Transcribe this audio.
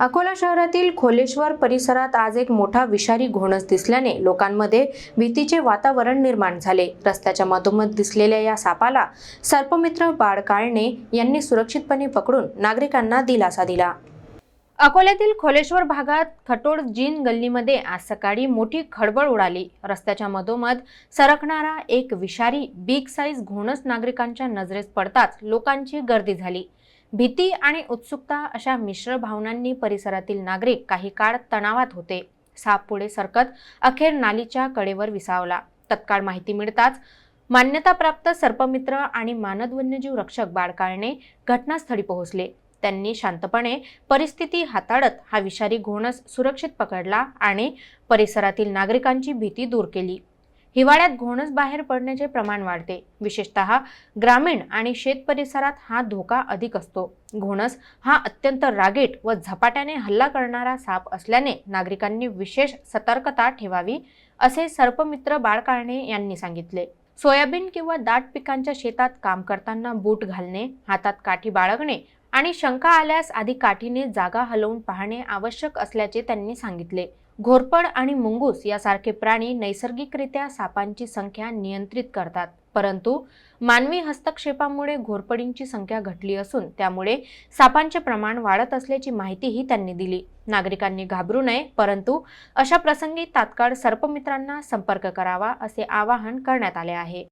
अकोला शहरातील खोलेश्वर परिसरात आज एक मोठा विषारी घोणस दिसल्याने लोकांमध्ये भीतीचे वातावरण निर्माण झाले. रस्त्याच्या मधोमध दिसलेल्या या सापाला सर्पमित्र बाळकाळणे यांनी सुरक्षितपणे पकडून नागरिकांना दिलासा दिला. अकोल्यातील खोलेश्वर भागात खटोड जीन गल्लीमध्ये आज सकाळी मोठी खळबळ उडाली. रस्त्याच्या मधोमध सरकणारा एक विषारी बिग साईज घोणस नागरिकांच्या नजरेस पडताच लोकांची गर्दी झाली. भीती आणि उत्सुकता अशा मिश्र भावनांनी परिसरातील नागरिक काही काळ तणावात होते. साप पुढे सरकत अखेर नालीच्या कडेवर विसावला. तत्काळ माहिती मिळताच मान्यताप्राप्त सर्पमित्र आणि मानद वन्यजीव रक्षक बाळकाळणे घटनास्थळी पोहोचले. त्यांनी शांतपणे परिस्थिती हाताळत हा विषारी घोणस सुरक्षित पकडला आणि परिसरातील नागरिकांची भीती दूर केली. हिवाळ्यात घोणस बाहेर पडण्याचे प्रमाण वाढते. विशेषतः ग्रामीण आणि शेत परिसरात हा धोका अधिक असतो. घोणस हा अत्यंत रागीट व झपाट्याने हल्ला करणारा साप असल्याने नागरिकांनी विशेष सतर्कता ठेवावी असे सर्पमित्र बाळकाळणे यांनी सांगितले. सोयाबीन किंवा दाट पिकांच्या शेतात काम करताना बूट घालणे हातात काठी बाळगणे आणि शंका आल्यास आधी काठीने जागा हलवून पाहणे आवश्यक असल्याचे त्यांनी सांगितले. घोरपड आणि मुंगूस यासारखे प्राणी नैसर्गिकरित्या सापांची संख्या नियंत्रित करतात. परंतु मानवी हस्तक्षेपामुळे घोरपडींची संख्या घटली असून त्यामुळे सापांचे प्रमाण वाढत असल्याची माहितीही त्यांनी दिली. नागरिकांनी घाबरू नये परंतु अशा प्रसंगी तात्काळ सर्पमित्रांना संपर्क करावा असे आवाहन करण्यात आले आहे.